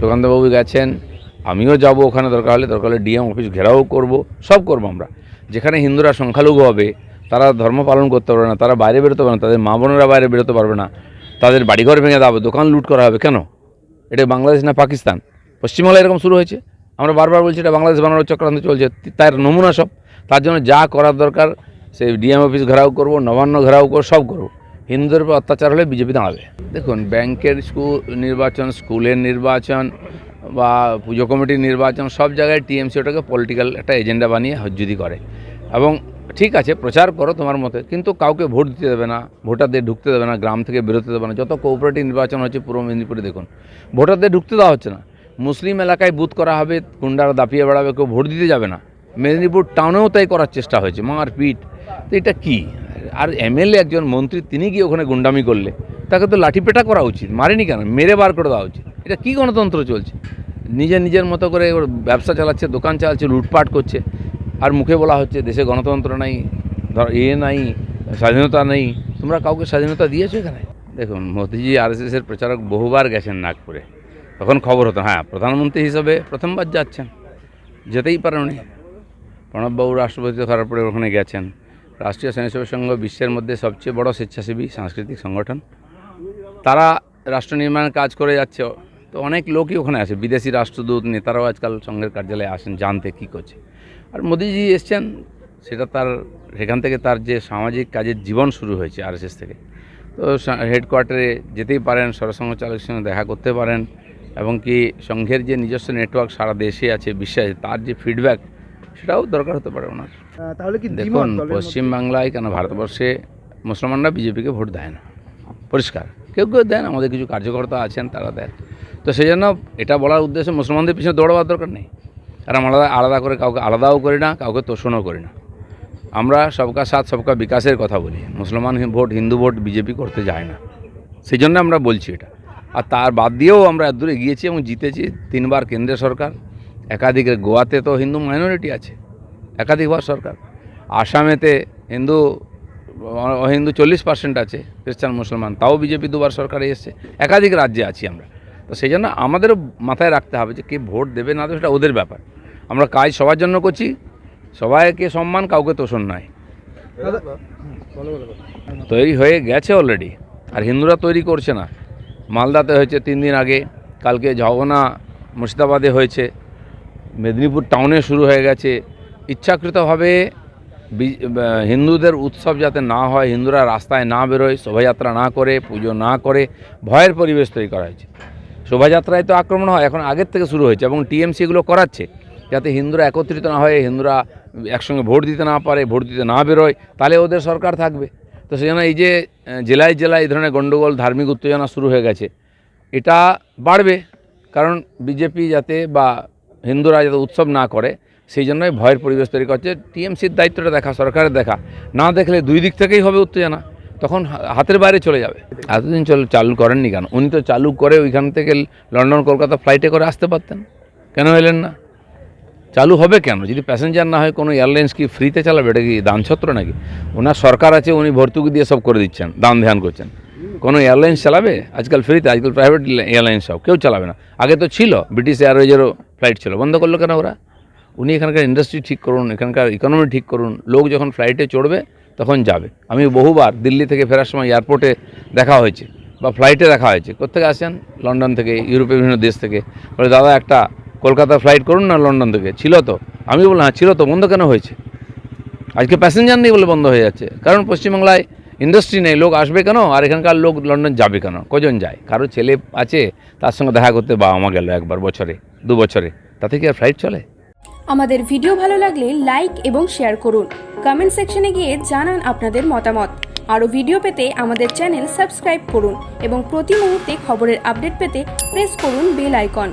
সুকান্তবাবু গেছেন, আমিও যাব ওখানে, দরকার হলে দরকার হলে ডিএম অফিস ঘেরাও করব, সব করব আমরা। যেখানে হিন্দুরা সংখ্যালঘু হবে, তারা ধর্ম পালন করতে পারবে না, তারা বাইরে বেরোতে পারবে না, তাদের মা বোনেরা বাইরে বেরোতে পারবে না, তাদের বাড়িঘর ভেঙে দেওয়া হবে, দোকান লুট করা হবে কেন? এটা বাংলাদেশ না পাকিস্তান? পশ্চিমবাংলায় এরকম শুরু হয়েছে? আমরা বারবার বলছি এটা বাংলাদেশ বানানোর চক্রান্ত চলছে, তার নমুনা সব, তার জন্য যা করার দরকার, সেই ডিএম অফিস ঘেরাও করব, নবান্ন ঘেরাও করব, সব করব। হিন্দুদের উপর অত্যাচার হলে বিজেপি দাঁড়াবে। দেখুন, ব্যাংকের স্কুল, নির্বাচন, স্কুলের নির্বাচন বা পুজো কমিটির নির্বাচন, সব জায়গায় টিএমসি ওটাকে পলিটিক্যাল একটা এজেন্ডা বানিয়ে হজ্জুদি করে। এবং ঠিক আছে, প্রচার করো তোমার মতে, কিন্তু কাউকে ভোট দিতে দেবে না, ভোটারদের ঢুকতে দেবে না, গ্রাম থেকে বেরোতে দেবে না। যত কোঅপারেটিভ নির্বাচন হচ্ছে পূর্ব মেদিনীপুরে, দেখুন, ভোটারদের ঢুকতে দেওয়া হচ্ছে না। মুসলিম এলাকায় বুথ করা হবে, গুন্ডারা দাপিয়ে বেড়াবে, কেউ ভোট দিতে যাবে না। মেদিনীপুর টাউনেও তাই করার চেষ্টা হয়েছে, মারপিট। তো এটা কি? আর এমএলএ একজন মন্ত্রী, তিনি গিয়ে ওখানে গুন্ডামি করলে। তাকে তো লাঠিপেটা করা উচিত, মারেনি কেন? মেরে বার করে দেওয়া উচিত। এটা কি গণতন্ত্র চলছে? নিজের নিজের মতো করে ওর ব্যবসা চালাচ্ছে, দোকান চালাচ্ছে, লুটপাট করছে। আর মুখে বলা হচ্ছে, দেশে গণতন্ত্র নাই, ধর এ নাই, স্বাধীনতা নেই। তোমরা কাউকে স্বাধীনতা দিয়েছ এখানে? দেখুন, মোদিজি আরএসএসের প্রচারক বহুবার গেছেন নাগপুরে। তখন খবর হতো হ্যাঁ প্রধানমন্ত্রী হিসেবে প্রথমবার যাচ্ছেন। যেতেই পারেন উনি প্রণববাবু রাষ্ট্রপতি করার পরে ওখানে গেছেন। রাষ্ট্রীয় স্বয়ংসেবক সংঘ বিশ্বের মধ্যে সবচেয়ে বড় স্বেচ্ছাসেবী সাংস্কৃতিক সংগঠন। তারা রাষ্ট্র নির্মাণের কাজ করে যাচ্ছে। তো অনেক লোকই ওখানে আছে। বিদেশি রাষ্ট্রদূত, নেতারাও আজকাল সংঘের কার্যালয়ে আসেন, জানতে কী করছে। আর মোদিজি এসছেন, সেটা তার, সেখান থেকে তার যে সামাজিক কাজের জীবন শুরু হয়েছে আরএসএস থেকে। তো হেডকোয়ার্টারে যেতেই পারেন সরসংঘ চালকের সঙ্গে দেখা করতে পারেন। এবং কি সংঘের যে নিজস্ব নেটওয়ার্ক সারা দেশে আছে, বিশ্বে তার যে ফিডব্যাক সেটাও দরকার হতে পারে ওনার। তাহলে কি দেখুন পশ্চিমবাংলায় কেন ভারতবর্ষে মুসলমানরা বিজেপিকে ভোট দেয় না? পরিষ্কার। কেউ কেউ দেন আমাদের কিছু কার্যকর্তা আছেন তারা দেন। তো সেই জন্য এটা বলার উদ্দেশ্যে মুসলমানদের পিছনে দৌড়াবার দরকার নেই। আর আমরা আলাদা আলাদা করে কাউকে আলাদাও করি না কাউকে তোষণও করি না। আমরা সবকা সাথ সবকা বিকাশের কথা বলি। মুসলমান ভোট হিন্দু ভোট বিজেপি করতে যায় না। সেই জন্য আমরা বলছি এটা। আর তার বাদ দিয়েও আমরা এত দূরে গিয়েছি এবং জিতেছি তিনবার কেন্দ্রীয় সরকার। একাধিক গোয়াতে তো হিন্দু মাইনরিটি আছে, একাধিক একাধিকবার সরকার। আসামেতে হিন্দু হিন্দু চল্লিশ পার্সেন্ট আছে, খ্রিস্টান, মুসলমান, তাও বিজেপি দুবার সরকারে এসছে, একাধিক রাজ্যে আছি আমরা। তো সেই জন্য আমাদেরও মাথায় রাখতে হবে যে কে ভোট দেবে না দেবে সেটা ওদের ব্যাপার। আমরা কাজ সবার জন্য করছি, সবাইকে সম্মান, কাউকে তোষণ নয়। তৈরি হয়ে গেছে অলরেডি আর হিন্দুরা তৈরি করছে না। মালদাতে হয়েছে তিন দিন আগে, কালকে ঝগনা মুর্শিদাবাদে হয়েছে। মেদিনীপুর টাউনে শুরু হয়ে গেছে। ইচ্ছাকৃতভাবে হিন্দুদের উৎসব যাতে না হয়, হিন্দুরা রাস্তায় না বেরোয়, শোভাযাত্রা না করে, পুজো না করে, ভয়ের পরিবেশ তৈরি করা হয়েছে। শোভাযাত্রায় তো আক্রমণ হয়, এখন আগের থেকে শুরু হয়েছে এবং টিএমসি এগুলো করাচ্ছে, যাতে হিন্দুরা একত্রিত না হয়, হিন্দুরা একসঙ্গে ভোট দিতে না পারে, ভোট দিতে না বেরোয়, তাহলে ওদের সরকার থাকবে। তো সেই জন্য এই যে জেলায় জেলায় এই ধরনের গণ্ডগোল ধার্মিক উত্তেজনা শুরু হয়ে গেছে, এটা বাড়বে। কারণ বিজেপি যাতে বা হিন্দুরা যাতে উৎসব না করে, সেই জন্যই ভয়ের পরিবেশ তৈরি করছে টিএমসির দায়িত্বটা দেখা, সরকারের দেখা। না দেখলে দুই দিক থেকেই হবে উত্তেজনা। তখন হাতের বাইরে চলে যাবে। এতদিন চল চালু করেননি কেন? উনি তো চালু করে ওইখান থেকে লন্ডন, কলকাতা ফ্লাইটে করে আসতে পারতেন। কেন এলেন না? চালু হবে কেন? যদি প্যাসেঞ্জার না হয়, কোনো এয়ারলাইন্স কি ফ্রিতে চালাবে? এটা কি দানছত্র নাকি? ওনার সরকার আছে, উনি ভর্তুকি দিয়ে সব করে দিচ্ছেন, দান ধ্যান করছেন। কোনো এয়ারলাইন্স চালাবে? আজকাল ফ্রিতে আজকাল প্রাইভেট এয়ারলাইন্স সব। কেউ চালাবে না। আগে তো ছিল ব্রিটিশ এয়ারওয়েজেরও ফ্লাইট ছিল। বন্ধ করল কেন ওরা? উনি এখানকার ইন্ডাস্ট্রি ঠিক করুন, এখানকার ইকোনমি ঠিক করুন, লোক যখন ফ্লাইটে চড়বে, তখন যাবে। আমি বহুবার দিল্লি থেকে ফেরার সময় এয়ারপোর্টে দেখা হয়েছে বা ফ্লাইটে দেখা হয়েছে। কোথেকে আসেন? লন্ডন থেকে, ইউরোপের বিভিন্ন দেশ থেকে। বলে, দাদা, একটা কলকাতা ফ্লাইট করুন না লন্ডন থেকে? ছিল তো। আমি বললাম হ্যাঁ ছিল তো, বন্ধ কেন হয়েছে? আজকে প্যাসেঞ্জার নেই বলে বন্ধ হয়ে যাচ্ছে। কারণ পশ্চিমবাংলায় ইন্ডাস্ট্রি নেই, লোক আসবে কেন? আর এখানকার লোক লন্ডন যাবে কেন? কজন যায়? কারও ছেলে আছে, তার সঙ্গে দেখা করতে বাবা মা গেল একবার বছরে, দু বছরে। তাতে কি আর ফ্লাইট চলে? আমাদের ভিডিও ভালো লাগলে লাইক এবং শেয়ার করুন। কমেন্ট সেকশনে গিয়ে জানান আপনাদের মতামত। আরও ভিডিও পেতে আমাদের চ্যানেল সাবস্ক্রাইব করুন এবং প্রতি মুহূর্তে খবরের আপডেট পেতে প্রেস করুন বেল আইকন